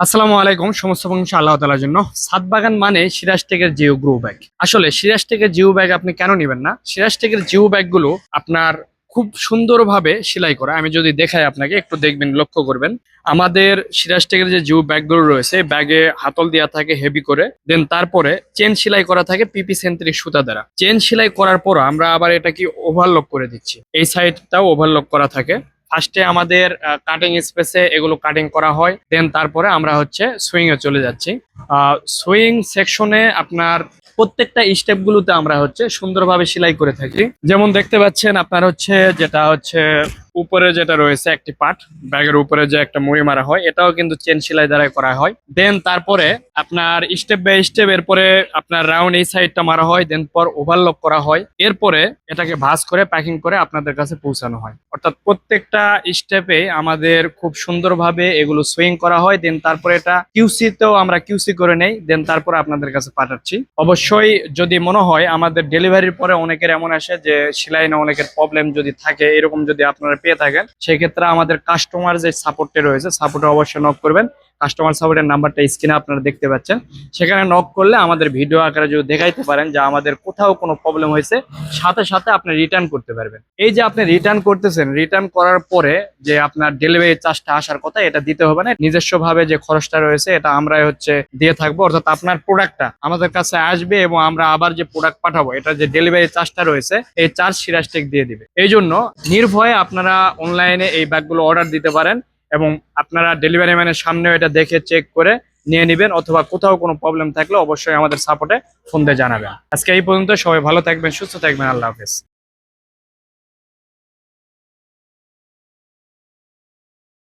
আসসালামু আলাইকুম, সমস্ত প্রশংসা আল্লাহ তালার জন্য। সাত বাগান মানে সিরাজ টেকের জিও গ্রো ব্যাগ। আসলে সিরাজ টেকের জিও ব্যাগ আপনি কেন নেবেন না? সিরাজ টেকের জিও ব্যাগগুলো আপনার খুব সুন্দরভাবে সেলাই করা। আমি যদি দেখাই আপনাকে, একটু দেখবেন, লক্ষ্য করবেন। আমাদের সিরাজ টেকের যে জিও ব্যাগগুলো রয়েছে ব্যাগে হাতল দেওয়া থাকে হেভি করে। দেন তারপরে চেন সেলাই করা থাকে পিপি সেন্ট্রিক সুতা দ্বারা। চেন সেলাই করার পর আমরা আবার এটা কি ওভারলক করে দিচ্ছি। এই সাইডটাও ওভারলক করা থাকে। ফার্স্টে আমাদের কাটিং স্পেসে এগুলো কাটিং করা হয় দেন তারপরে আমরা হচ্ছে সুইং এ চলে যাচ্ছি। সুইং সেকশনে আপনার প্রত্যেকটা স্টেপগুলোতে আমরা হচ্ছে সুন্দরভাবে সেলাই করে থাকি। যেমন দেখতে পাচ্ছেন আপনার হচ্ছে যেটা হচ্ছে উপরে যেটা রয়েছে একটি পার্ট ব্যাগের উপরে যে একটা মুড়ি মারা হয়, এটাও কিন্তু চেন সেলাই দ্বারা করা হয়। দেন তারপরে আপনার স্টেপ বাই স্টেপ এরপরে আপনার রাউন্ড এই সাইডটা মারা হয় দেন পর ওভারলক করা হয়। এরপরে এটাকে ভাঁজ করে প্যাকিং করে আপনাদের কাছে পৌঁছানো হয়। অর্থাৎ প্রত্যেকটা স্টেপে আমাদের খুব সুন্দরভাবে এগুলো সুইং করা হয় দেন তারপরে এটা কিউসি তেও আমরা কিউসি করে নেই দেন তারপরে আপনাদের কাছে পাঠাচ্ছি। অবশ্যই যদি মনে হয় আমাদের ডেলিভারির পরে অনেকের এমন আসে যে, সেলাই না অনেকের প্রবলেম যদি থাকে, এরকম যদি আপনারা পেয়ে থাকেন সেক্ষেত্রে আমাদের কাস্টমার যে সাপোর্টে রয়েছে সাপোর্টে অবশ্যই নক করবেন। কাস্টমার সাপোর্টের নাম্বারটা স্ক্রিনে আপনারা দেখতে পাচ্ছেন। সেখানে নক করলে আমাদের ভিডিও আকারে যদি দেখাইতে পারেন যে আমাদের কোথাও কোনো প্রবলেম হয়েছে, সাথে সাথে আপনি রিটার্ন করতে পারবেন। এই যে আপনি রিটার্ন করতেছেন রিটার্ন করার পরে যে আপনার ডেলিভারি চার্জটা আসার কথা, এটা দিতে হবে না। নিজস্ব ভাবে যে খরচটা রয়েছে, এটা আমরাই হচ্ছে দিয়ে থাকব। অর্থাৎ আপনার প্রোডাক্টটা আমাদের কাছে আসবে এবং আমরা আবার যে প্রোডাক্ট পাঠাবো এটা যে ডেলিভারি চার্জটা রয়েছে, এই চার্জ সিরাজটেক দিয়ে দিবে। এই জন্য নির্ভয়ে আপনারা অনলাইনে এই ব্যাগগুলো অর্ডার দিতে পারেন। এবং আপনারা ডেলিভারি ম্যানের সামনেও এটা দেখে চেক করে নিয়ে নেবেন অথবা কোথাও কোনো প্রবলেম থাকলে অবশ্যই আমাদের সাপোর্টে ফোন দিয়ে জানাবেন। আজকে এই পর্যন্ত, সবাই ভালো থাকবেন, সুস্থ থাকবেন, আল্লাহ হাফেজ।